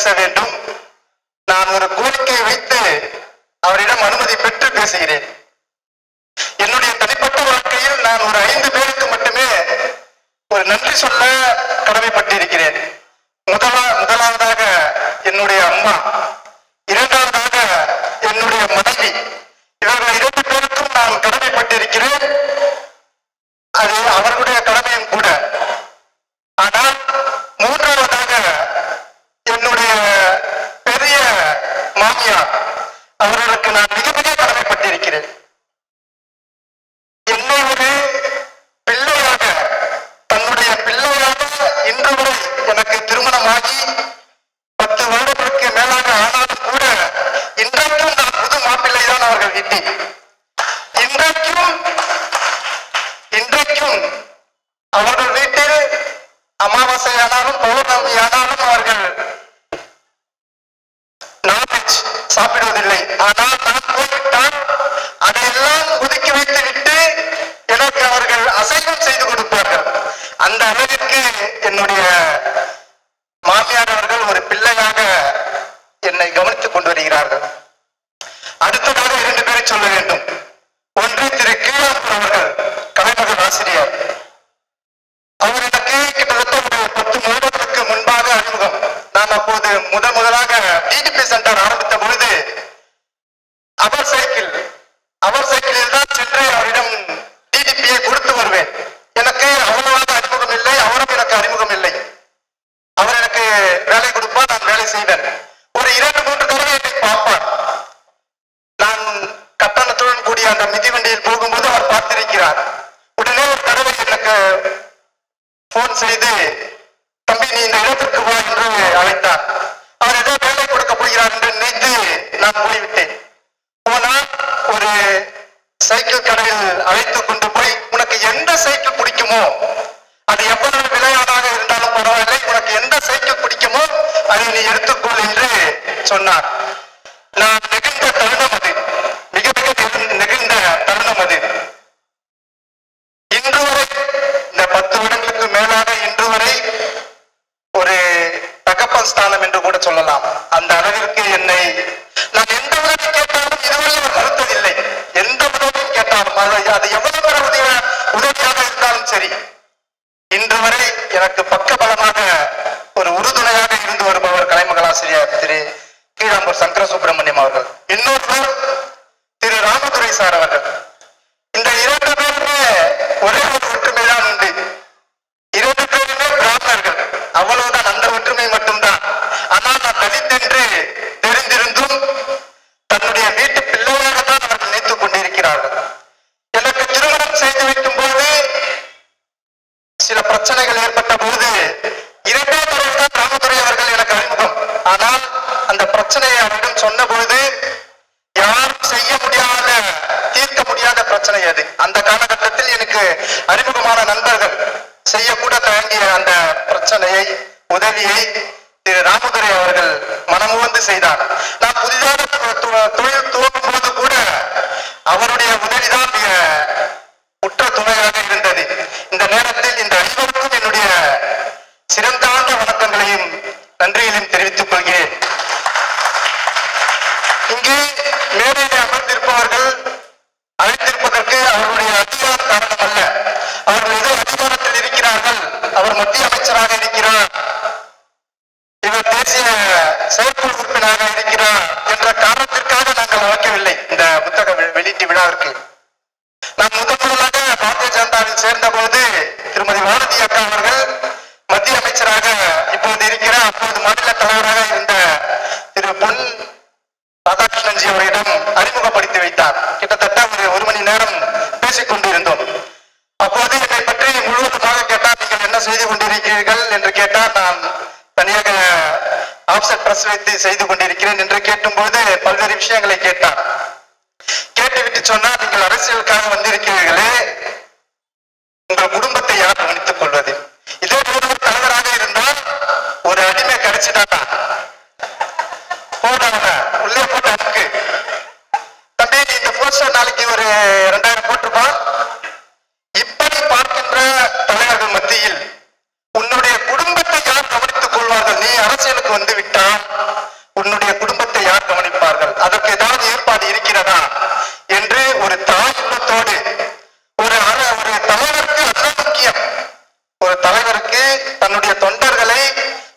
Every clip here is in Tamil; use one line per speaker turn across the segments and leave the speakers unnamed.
பேச வேண்டும். நான் ஒரு கோரிக்கையை வைத்து அவரிடம் அனுமதி பெற்று பேசுகிறேன். என்னுடைய தனிப்பட்ட வாழ்க்கையில் நான் ஒரு ஐந்து பேருக்கு மட்டுமே ஒரு நன்றி சொல்ல கடமைப்பட்டிருக்கிறேன். முதலா முதலாவதாக என்னுடைய அம்மா இரண்டாவதாக என்னுடைய மனைவி இவர்கள் இரண்டு பேருக்கும் நான் கடமைப்பட்டிருக்கிறேன் அது அவர்களுடைய கடமையும் கூட ஆனால் மூன்றாவதாக என்னுடைய பெரிய மாமியார் அவர்களுக்கு நான் மிக மிக கடமைப்பட்டிருக்கிறேன் என்னை ஒரு பிள்ளையாக தன்னுடைய பிள்ளையாக இன்று வரை எனக்கு திருமணமாகி பத்து வருடங்களுக்கு மேலாக ஆனாலும் கூட இன்றைக்கும் நான் புது மாப்பிள்ளை தான் அவர்கள் வீட்டில் இன்றைக்கும் இன்றைக்கும் அவர்கள் வீட்டில் அமாவாசை ஆனாலும் பௌர்ணமி ஆனாலும் அவர்கள் நான்வெஜ் சாப்பிடுவதில்லை. ஆனால் நான் போய்விட்டால் அதையெல்லாம் ஒதுக்கி வைத்து விட்டு எனக்கு அவர்கள் அசைவம் செய்து கொடுப்பார்கள். அந்த அளவிற்கு என்னுடைய மாமியார் அவர்கள் ஒரு பிள்ளையாக என்னை கவனித்துக் கொண்டு வருகிறார்கள். அடுத்ததாக இரண்டு பேரை சொல்ல வேண்டும். Santa சொன்னார். நான் நெகிழ்ந்த தருணம் அது. மிக மிக நெகிழ்ந்த தருணம் அது. இன்று வரை இந்த பத்து வருடங்களுக்கு மேலாக இன்று வரை ஒரு தகப்பன் ஸ்தானம் என்று கூட சொல்லலாம். அந்த அளவிற்கு என்னை நான் எந்த உதவி கேட்டாலும் இதுவரை அவர் மறுத்ததில்லை. எந்த உதவி கேட்டாலும் அது அது எவ்வளவு உதவியாக இருந்தாலும் சரி. இன்று வரை எனக்கு பக்கபலமாக ஒரு உறுதுணையாக இருந்து வருபவர் கலைமகளாசிரியர் திரு கீழாம்பூர் சங்கர சுப்பிரமணியம் அவர்கள். இன்னொருவர் திரு ராமதுரை சார் அவர்கள் இந்த இரண்டு பேருமே ஒரே ஒரு ஒற்றுமை தான் உண்டு இரண்டு பேருமே பிராமணர்கள் அவ்வளவுதான் அந்த ஒற்றுமை மட்டும்தான் ஆனால் நான் தலித் என்று தெரிந்திருந்தும் தன்னுடைய வீட்டு பிள்ளையாக தான் அவர்கள் நினைத்துக் கொண்டிருக்கிறார்கள் எனக்கு திருமணம் செய்து வைக்கும் போது சில பிரச்சனைகள் ஏற்பட்ட போது இரண்டாம் தடவை தான் ராமதுரை அவர்கள் எனக்கு அறிமுகம் ஆனால் அந்த பிரச்சனையை அவரிடம் சொன்ன பொழுது யாரும் செய்ய முடியாத தீர்க்க முடியாத பிரச்சனை அது அந்த காலகட்டத்தில் எனக்கு அறிமுகமான நண்பர்கள் செய்யக்கூட தயங்கிய அந்த பிரச்சனையை உதவியை திரு ராமதுரை அவர்கள் மனமுவந்து செய்தார் நான் புதிதாக தொ- தொ- தொழில் துவங்கும் போது கூட அவருடைய உதவிதான் மிக உற்ற இருந்தது. இந்த நேரத்தில் இந்த அனைவருக்கும் என்னுடைய சிறந்தாண்ட வணக்கங்களையும் நன்றிகளையும் தெரிவித்துக் கொள்கிறேன். இங்கே மேடையில் அமர்ந்திருப்பவர்கள் அழைத்திருப்பதற்கு அவர்களுடைய அதிகார காரணம் அல்ல. அவர்கள் ஏதோ அதிகாரத்தில் இருக்கிறார்கள். அவர் மத்திய அமைச்சராக இருக்கிறார். இவர் தேசிய செயற்குழு உறுப்பினராக இருக்கிறார் என்ற காரணத்திற்காக நாங்கள் அழைக்கவில்லை இந்த புத்தக வெளியீட்டு விழாவிற்கு நான் முதன் முதலாக பாரதிய ஜனதாவில் சேர்ந்த போது திருமதி பாரதி அக்கா அவர்கள் மத்திய அமைச்சராக இப்போது இருக்கிற அப்போது மாநில தலைவராக இருந்த திரு பொன் ராதாகிருஷ்ணன்ஜி அவரிடம் அறிமுகப்படுத்தி வைத்தார் கிட்டத்தட்ட ஒரு ஒரு மணி நேரம் பேசிக் கொண்டிருந்தோம் அப்போது என்னை பற்றி முழுவதுமாக கேட்டார் நீங்கள் என்ன செய்து கொண்டிருக்கிறீர்கள் என்று கேட்டார் நான் தனியாக ஆப்செட் பிரஸ் வைத்து செய்து கொண்டிருக்கிறேன் என்று கேட்டும்போது பல்வேறு விஷயங்களை கேட்டார். கேட்டுவிட்டு சொன்னார் நீங்கள் அரசியலுக்காக வந்திருக்கிறேன் வந்து விட்டால் உன்னுடைய குடும்பத்தை யார் கவனிப்பார்கள்? அதற்கு ஏதாவது ஏற்பாடு இருக்கிறதா என்று ஒரு தாய் உள்ளத்தோடு ஒரு அர- ஒரு தலைவருக்கு அதுதான் முக்கியம் ஒரு தலைவருக்கு தன்னுடைய தொண்டர்களை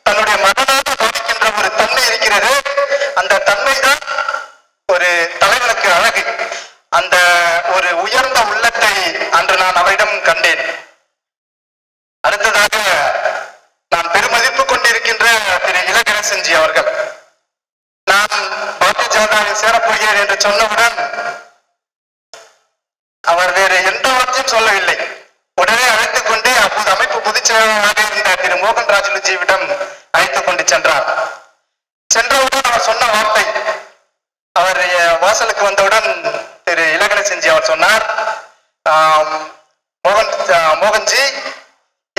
தன்னுடைய மகனாக கவனிக்கின்ற ஒரு தன்மை இருக்கிறது அந்த தன்மை தான் ஒரு தலைவனுக்கு அழகு அந்த ஒரு உயர்ந்த உள்ளத்தை அன்று நான் அவரிடம் கண்டேன் அடுத்ததாக நான் பெருமதிப்பு கொண்டிருக்கின்ற திரு இலகணேசன்ஜி அவர்கள் நான் பாரதிய ஜனதாவில் சேரப்போகிறேன் என்று சொன்னவுடன் அவர் வேறு எந்த வார்த்தையும் சொல்லவில்லை உடனே அழைத்துக் கொண்டு அப்போது அமைப்பு இருந்த திரு மோகன் ராஜுலுஜியிடம் அழைத்துக் கொண்டு சென்றார். சென்றவுடன் அவர் சொன்ன வார்த்தை அவர் வாசலுக்கு வந்தவுடன் திரு இலகணேசன்ஜி அவர் சொன்னார் மோகன் மோகன்ஜி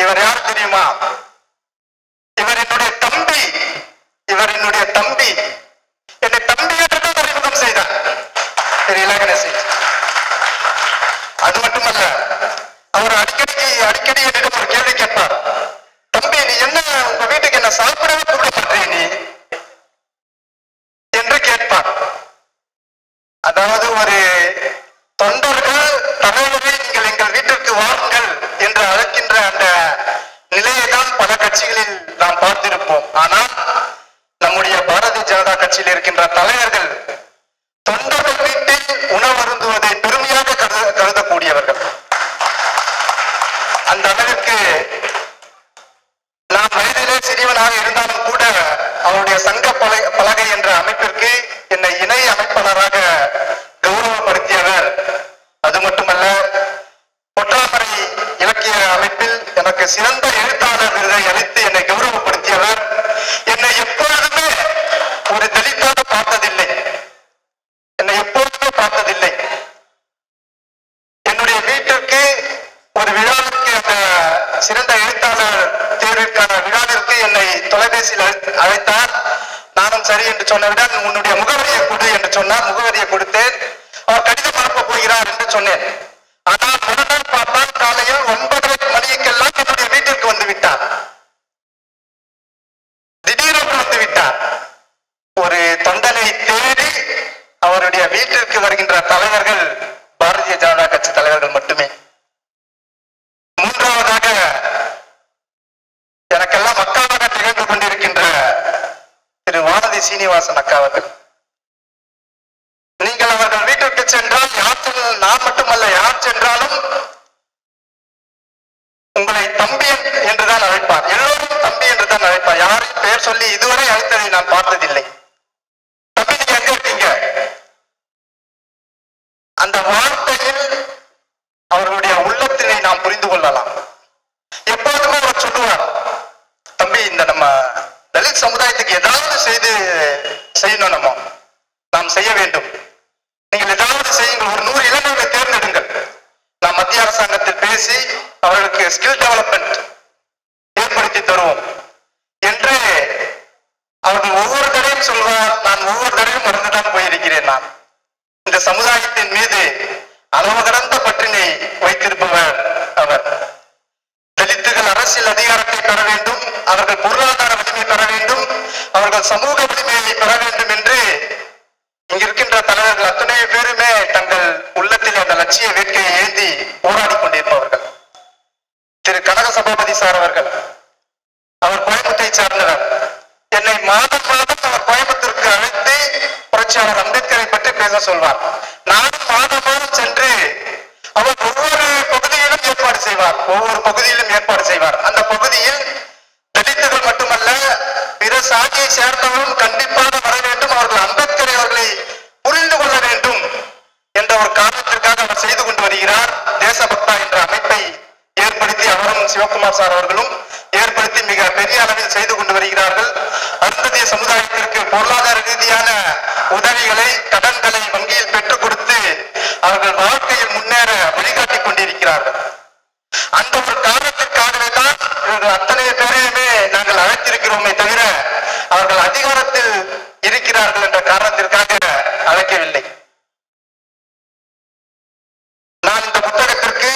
இவர் யார் தெரியுமா? இவர் என்னுடைய தம்பி இவர் என்னுடைய தம்பி. என்னை தம்பி என்று அறிமுகம் செய்தார். திரு இலகணேசன் அது மட்டுமல்ல அவர் அடிக்கடி அடிக்கடி da sala para என்று சொன்னவுடன் உன்னுடைய முகவரியை கொடு என்று சொன்னார். முகவரியை கொடுத்தேன். அவர் கடிதம் அனுப்ப போகிறார் என்று சொன்னேன். சீனிவாசன் அக்கா அவர்கள் நீங்கள் அவர்கள் வீட்டிற்கு சென்றால் யார் சென்றால் நான் மட்டுமல்ல யார் சென்றாலும் உங்களை தம்பி என்றுதான் அழைப்பார் எல்லோரும் தம்பி என்றுதான் அழைப்பார் யாரையும் பெயர் சொல்லி இதுவரை அழைத்ததை நான் பார்த்ததில்லை தம்பி நீங்க எங்க இருக்கீங்க அந்த வார்த்தையில் அவர்களுடைய உள்ளத்தினை நாம் புரிந்து கொள்ளலாம் எப்போதுமே அவர் சொல்லுவார் தம்பி இந்த நம்ம தலித் சமுதாயத்துக்கு ஏதாவது செய்து செய்யணும் நம்ம. நாம் செய்ய வேண்டும். நீங்கள் ஏதாவது செய்யுங்கள். ஒரு நூறு இளைஞர்களை தேர்ந்தெடுங்கள். நாம் மத்திய அரசாங்கத்தில் பேசி அவர்களுக்கு ஸ்கில் டெவலப்மெண்ட் ஏற்படுத்தி தருவோம். என்று அவர்கள் ஒவ்வொரு தடையும் சொல்வார் நான் ஒவ்வொரு தடையும் மறந்துதான் போயிருக்கிறேன் நான். இந்த சமுதாயத்தின் மீது அளவு கடந்த பற்றினை வைத்திருப்பவர் அவர். தலித்துகள் அரசியல் அதிகாரத்தை பெற வேண்டும். அவர்கள் பொருளாதார அவர்கள் சமூக வலிமையை பெற வேண்டும் என்று இங்கிருக்கின்ற தலைவர்கள் அத்தனை பேருமே தங்கள் உள்ளத்தில் அந்த லட்சிய வேட்கையை ஏந்தி போராடி கொண்டிருப்பவர்கள். திரு கனக சபாபதி சார் அவர்கள் அவர் கோயம்புத்தை சார்ந்தவர். என்னை மாதம் மாதம் அவர் கோயம்புத்தூருக்கு அழைத்து புரட்சியாளர் அம்பேத்கரை பற்றி பேச சொல்வார். நானும் மாதம் மாதம் சென்று அவர் ஒவ்வொரு பகுதியிலும் ஏற்பாடு செய்வார். ஒவ்வொரு பகுதியிலும் ஏற்பாடு செய்வார். அந்த பகுதியில் சேர்ந்தவர்கள் சேர்ந்தவரும் கண்டிப்பாக வர வேண்டும். அவர்கள் அம்பேத்கரை அவர்களை புரிந்து கொள்ள வேண்டும் என்ற ஒரு காரணத்திற்காக அவர் செய்து கொண்டு வருகிறார். தேசபக்தா என்ற அமைப்பை ஏற்படுத்தி அவரும் சிவகுமார் சார் அவர்களும் ஏற்படுத்தி மிக பெரிய அளவில் செய்து கொண்டு வருகிறார்கள். அருந்ததிய சமுதாயத்திற்கு பொருளாதார ரீதியான உதவிகளை கடன்களை வங்கியில் பெற்றுக் கொடுத்து அவர்கள் வாழ்க்கையில் முன்னேற வழிகாட்டி கொண்டிருக்கிறார்கள். அந்த ஒரு காரணத்திற்காகவே தான் இவர்கள் அத்தனை பேரையுமே நாங்கள் அழைத்திருக்கிறோமே தவிர அவர்கள் அதிகாரத்தில் இருக்கிறார்கள் என்ற காரணத்திற்காக அழைக்கவில்லை. நான் இந்த புத்தகத்திற்கு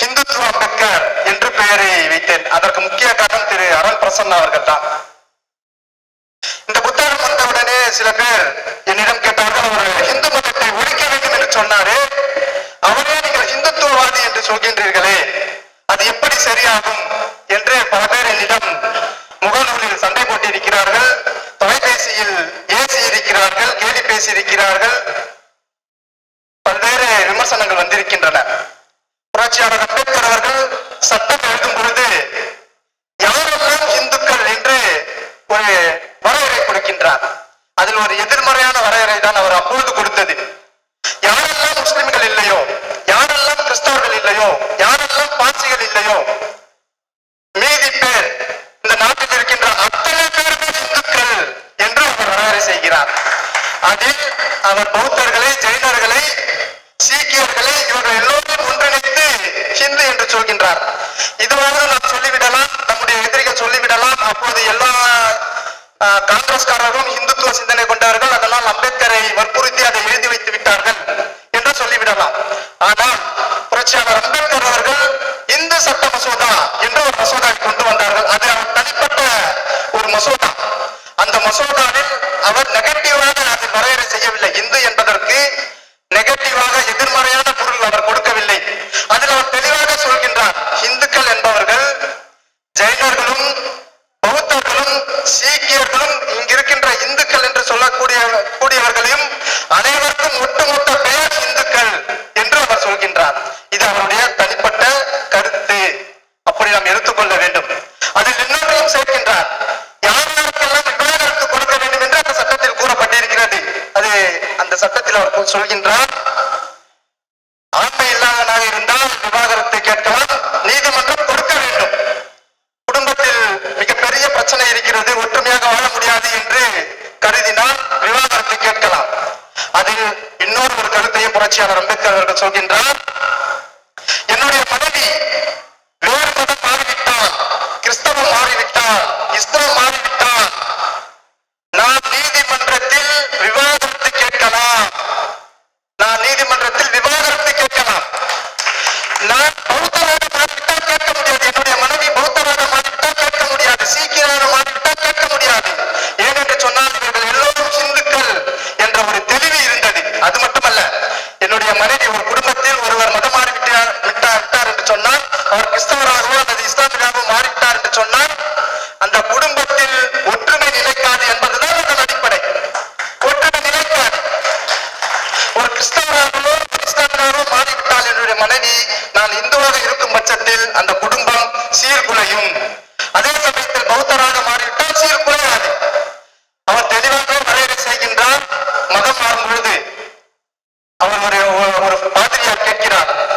ஹிந்துத்துவ அம்பேத்கர் என்று பெயரை வைத்தேன். அதற்கு முக்கிய காரணம் திரு அருண் பிரசன்னா அவர்கள் தான். இந்த புத்தகம் வந்தவுடனே சில பேர் என்னிடம் கேட்டார்கள் அவர் ஹிந்து மதத்தை ஒழிக்க வேண்டும் என்று சொன்னாரு. அவரே நீங்கள் ஹிந்துத்துவவாதி என்று சொல்கின்றீர்களே. அது எப்படி சரியாகும்? என்று பல பேர் என்னிடம் கொண்டிருக்கிறார்கள். தொலைபேசியில் ஏசி இருக்கிறார்கள் கேலி பேசி இருக்கிறார்கள் பல்வேறு விமர்சனங்கள் வந்திருக்கின்றன. புரட்சியாளர்கள் காங்கிரஸ்காரர்களும் இந்துத்துவ சிந்தனை கொண்டவர்கள் அதனால் அம்பேத்கரை வற்புறுத்தி அதை எழுதி வைத்து ila alkonsolokin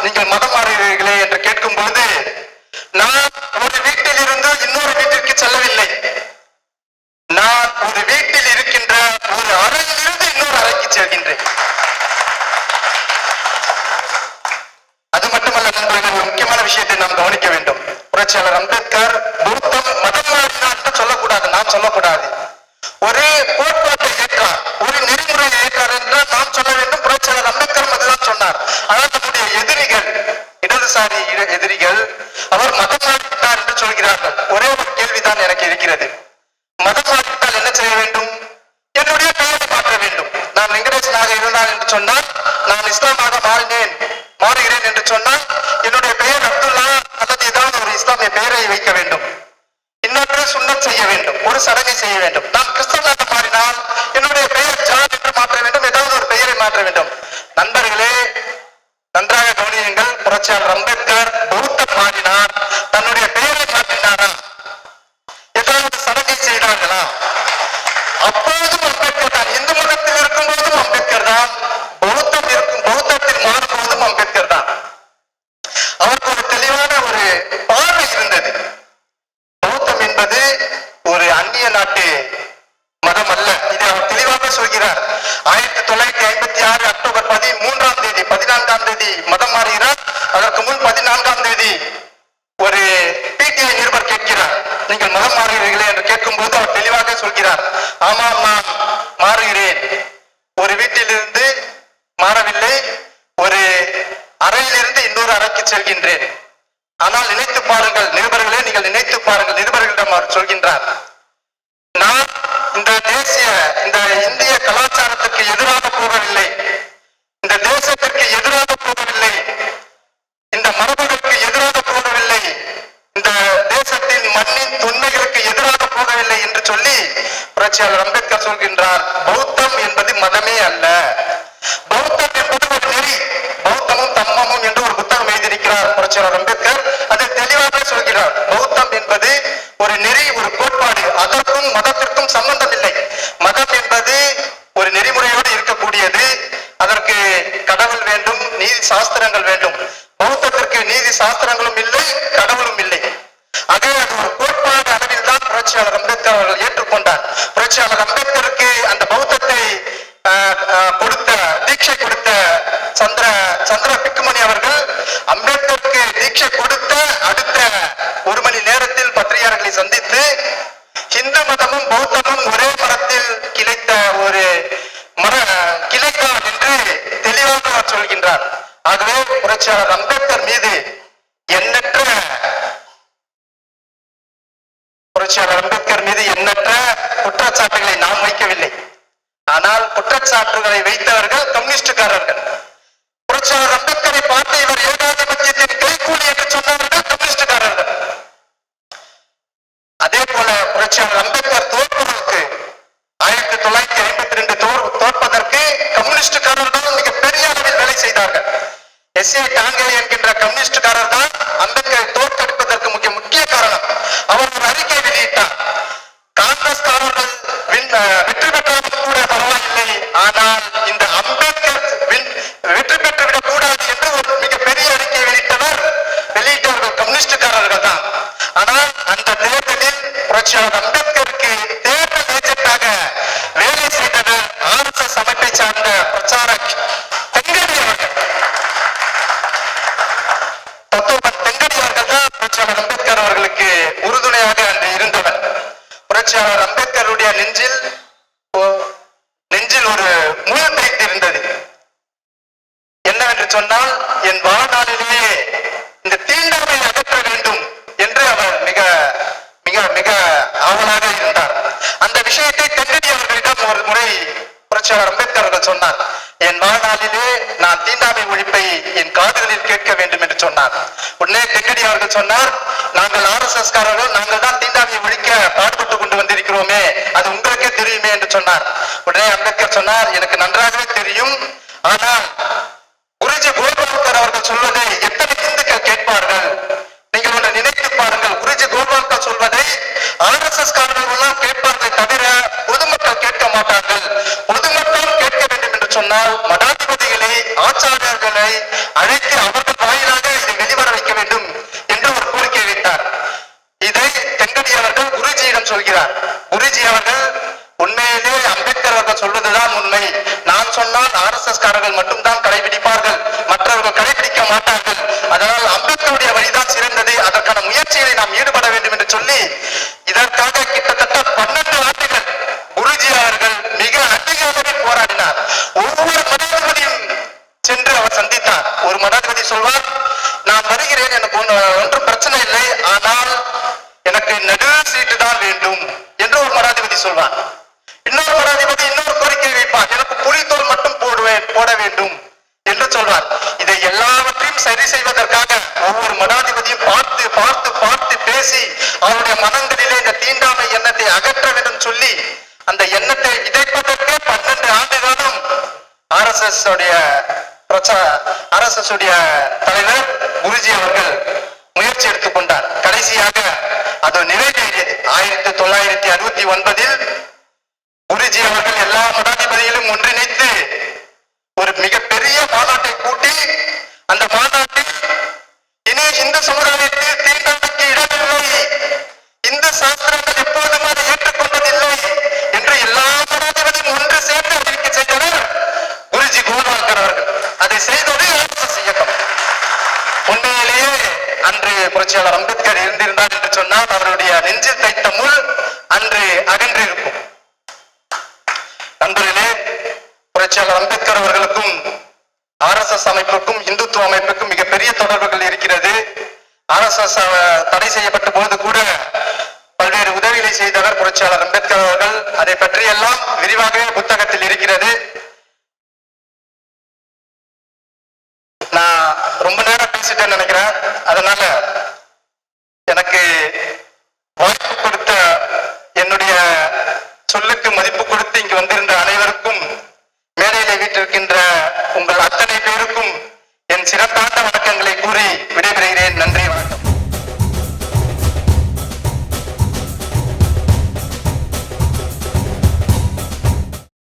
நீங்கள் மதம் நான் வெங்கடேசனாக இருந்தால் என்று சொன்னால் நான் இஸ்லாமாக வாழ்ந்தேன் மாறுகிறேன் என்று சொன்னால் என்னுடைய பெயர் அப்துல்லா அல்லது ஏதாவது ஒரு இஸ்லாமிய பெயரை வைக்க வேண்டும். இன்னொன்று சுண்ணம் செய்ய வேண்டும் ஒரு சடங்கை செய்ய வேண்டும். நான் கிறிஸ்தவனாக மாறினால் என்னுடைய பெயர் ஜான் என்று மாற்ற வேண்டும் ஏதாவது ஒரு பெயரை மாற்ற வேண்டும். நண்பர்களே நன்றாக கவனியுங்கள் புரட்சியாளர் அம்பேத்கர் ஒரு என்பது ஒரு அந்நிய நாட்டு மதம் அல்ல இதை அவர் தெளிவாக சொல்கிறார். ஆயிரத்தி தொள்ளாயிரத்தி ஐம்பத்தி ஆறு அக்டோபர் பதிமூன்றாம் தேதி பதினான்காம் தேதி மதம் மாறுகிறார். அதற்கு முன் பதினான்காம் தேதி ஒரு பிடிஐ நிருபர் கேட்கிறார். நீங்கள் மதம் மாறுகிறீர்களே என்று கேட்கும் போது அவர் தெளிவாக சொல்கிறார். ஆமா ஆமா புரட்சியாளர் அம்பேத்கர் சொல்கின்றார் பௌத்தம் என்பது மதமே அல்ல. பௌத்தம் என்பது ஒரு நெறி பௌத்தமும் தம்மமும் என்று ஒரு புத்தகம் எழுதியிருக்கிறார் புரட்சியாளர் அம்பேத்கர். அதை தெளிவாக சொல்கிறார். பௌத்தம் என்பது ஒரு நெறி ஒரு கோட்பாடு அதற்கும் மதத்திற்கும் சம்பந்தம் இல்லை மதம் என்பது ஒரு நெறிமுறையோடு இருக்கக்கூடியது அதற்கு கடவுள் வேண்டும் நீதி சாஸ்திரங்கள் வேண்டும் பௌத்தத்திற்கு நீதி சாஸ்திரங்களும் இல்லை கடவுளும் இல்லை ஆகவே அது ஒரு கோட்பாடு அளவில் தான் புரட்சியாளர் அம்பேத்கர் அவர்கள் ஏற்றுக்கொண்டார் புரட்சியாளர் அம்பேத்கருக்கு அந்த பௌத்தத்தை ஆஹ், ஆஹ், கொடுத்த தீட்சை கொடுத்த சந்திர பிக்குமணி அவர்கள் அம்பேத்கருக்கு தீட்சை கொடுத்த அடுத்த ஒரு மணி நேரத்தில் பத்திரிகையாளர்களை சந்தித்து இந்து மதமும் பௌத்தமும் ஒரே மரத்தில் கிளைத்த ஒரு மர கிளைத்தார் என்று தெளிவாக அவர் சொல்கின்றார். ஆகவே புரட்சியாளர் அம்பேத்கர் மீது எண்ணற்ற புரட்சியாளர் அம்பேத்கர் மீது எண்ணற்ற குற்றச்சாட்டுகளை நாம் வைக்கவில்லை. ஆனால் குற்றச்சாட்டுகளை வைத்தவர்கள் கம்யூனிஸ்டுக்காரர்கள். புரட்சியாளர் அம்பேத்கரை பார்த்து இவர் ஏகாதிபத்தியத்தின் கைக்கூலி என்று சொன்னவர்கள் கம்யூனிஸ்டுக்காரர்கள். அதே போல புரட்சியாளர் அம்பேத்கர் தோற்பதற்கு ஆயிரத்தி தொள்ளாயிரத்தி ஐம்பத்தி ரெண்டு தோற்பதற்கு கம்யூனிஸ்டுக்காரர்கள் மிக பெரிய அளவில் வேலை செய்தார்கள். எஸ் ஏ டாங்கே என்கின்ற கம்யூனிஸ்டுக்காரர் தான் அம்பேத்கரை தோற்க Chandra. என் வாழ்நாளிலே நான் தீண்டாமை ஒழிப்பை என் காதுகளில் கேட்க வேண்டும் என்று சொன்னார். உடனே தெங்கடி அவர்கள் சொன்னார் நாங்கள் ஆர் எஸ் எஸ் காரர்கள் நாங்கள் தான் தீண்டாமையை ஒழிக்க பாடுபட்டு கொண்டு வந்திருக்கிறோமே அது உங்களுக்கே தெரியுமே என்று சொன்னார். உடனே அம்பேத்கர் சொன்னார் எனக்கு நன்றாகவே தெரியும் ஆனால் குருஜி கோல்வால்கர் அவர்கள் சொல்வதை எத்தனை இந்துக்கள் கேட்பார்கள் நீங்கள் ஒன்று நினைத்து பாருங்கள் குருஜி கோல்வால்கர் சொல்வதை ஆர் எஸ் எஸ் காரர்கள் எல்லாம் கேட்பார்கள் தவிர பொதுமக்கள் கேட்க மாட்டார்கள் பொதுமக்கள் கேட்க வேண்டும் என்று சொன்னால் மடாதிபதிகளை மக்களை அழைத்து அவர்கள் வாயிலாக இதை வெளிவர வைக்க வேண்டும் என்று ஒரு கோரிக்கை வைத்தார். இதை தென்கடி அவர்கள் குருஜியிடம் சொல்கிறார். குருஜி அவர்கள் உண்மையிலே அம்பேத்கர் அவர்கள் சொல்வதுதான் உண்மை. நான் சொன்னால் ஆர் எஸ் எஸ் காரர்கள் மட்டும்தான் கடைபிடிப்பார்கள். மற்றவர்கள் கடைபிடிக்க மாட்டார்கள். அதனால் அம்பேத்கருடைய வழிதான் சிறந்தது. அதற்கான முயற்சிகளை நாம் ஈடுபட வேண்டும் என்று சொல்லி இதற்காக கிட்டத்தட்ட பன்னெண்டு ஆண்டுகள் குருஜி அவர்கள் மிக அதிகமாக போராடினார் ஒவ்வொரு மனிதர்களையும் சென்று அவர் சந்தித்தார் ஒரு மடாதிபதி சொல்வார் நான் வருகிறேன் எனக்கு ஒண்ணு- ஒன்றும் பிரச்சனை இல்லை ஆனால் எனக்கு நடு சீட்டு தான் வேண்டும் என்று ஒரு மடாதிபதி சொல்வான் இன்னொரு மடாதிபதி இன்னொரு கோரிக்கை வைப்பான் எனக்கு புலித்தோல் மட்டும் போடுவேன் போட வேண்டும் என்று சொல்வார். இதை எல்லாவற்றையும் சரி செய்வதற்காக ஒவ்வொரு மடாதிபதியும் பார்த்து பார்த்து பார்த்து பேசி அவருடைய மனங்களிலே இந்த தீண்டாமை எண்ணத்தை அகற்ற வேண்டும் சொல்லி அந்த எண்ணத்தை விதைப்பதற்கே பன்னெண்டு ஆண்டு காலம் ஆர்எஸ்எஸ் உடைய எஸ் ஆர்எஸ்எஸ் உடைய தலைவர் குருஜி அவர்கள் முயற்சி எடுத்துக்கொண்டார். கடைசியாக அது நிறைவேறியது ஆயிரத்தி தொள்ளாயிரத்தி அறுபத்தி ஒன்பதில் குருஜி அவர்கள் எல்லா மடாதிபதியிலும் ஒன்றிணைத்து ஒரு மிகப்பெரிய மாநாட்டை கூட்டி அந்த மாநாட்டில் இனி இந்து சமுதாயத்தில் தீண்டாமைக்கு இடமில்லை. இந்து சாஸ்திரங்கள் எப்போதும் அதை ஏற்றுக்கொண்டதில்லை என்று எல்லா மடாதிபதியும் ஒன்று சேர்ந்து அறிவிக்கை செய்தவர் குருஜி கோல்வால்கர் அவர்கள். அதை செய்தது ஆர்எஸ்எஸ் இயக்கம். உண்மையிலேயே அன்று புரட்சியாளர் அம்பேத்கர் இருந்திருந்தார் என்று சொன்னால் அவருடைய நெஞ்சில் தைத்த முள் அன்று அகன்றிருக்கும். நண்பர்களே புரட்சியாளர் அம்பேத்கர் அவர்களுக்கும் ஆர்எஸ்எஸ் அமைப்புக்கும் இந்துத்துவ அமைப்புக்கும் மிகப்பெரிய தொடர்புகள் இருக்கிறது. ஆர்எஸ்எஸ் தடை செய்யப்பட்ட போது கூட பல்வேறு செய்தவர் புரட்சியாளர் அம்பேத்கர் அவர்கள். அதை பற்றியெல்லாம் விரிவாகவே புத்தகத்தில் இருக்கிறது. நினைக்கிறேன். அதனால